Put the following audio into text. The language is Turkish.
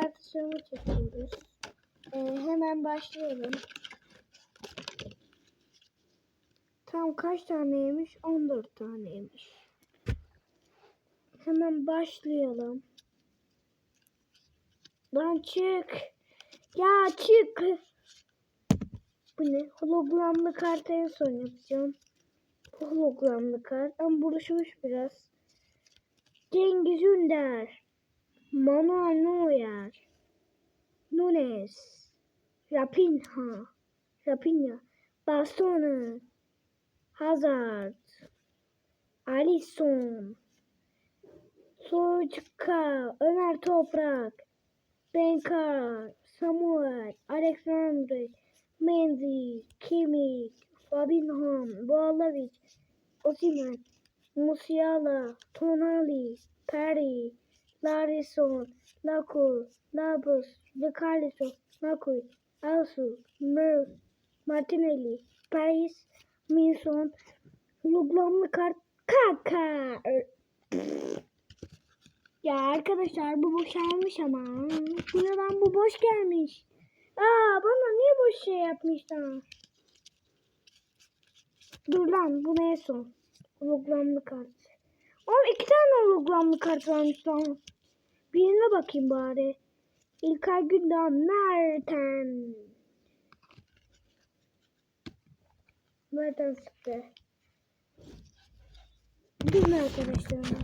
tartışma çekiyoruz. Ee, hemen başlayalım. Tam kaç taneymiş? 14 taneymiş. Hemen başlayalım. Lan çık. Ya çık. Bu ne? Hologramlı kart en son yapacağım. Hologramlı kart. Ama buruşmuş biraz. Cengiz Ünder. Manuel Neuer. Nunes. Rapinha. Rapinha. Bastoni. Hazard. Alisson. Soyuçka. Ömer Toprak. Benkar. Samuel. Alexandre. Mendy. Kimmich. Fabinho. Boalovic. Osimhen. Musiala. Tonali. Perry. Larison. Laku. Labus. Vicaliso. Nakui. Alsu. Merv. Martinelli. Paris. Minson. Luglamlı kart. Kaka. Ya arkadaşlar bu boş gelmiş ama. Bu ne lan bu boş gelmiş. Aa bana niye boş şey yapmışlar? Dur lan bu ne son? Hologramlı kart. Oğlum iki tane hologramlı kart varmış. Birine bakayım bari. İlkay Gündoğan Merten. Merten çıktı. Dur arkadaşlar.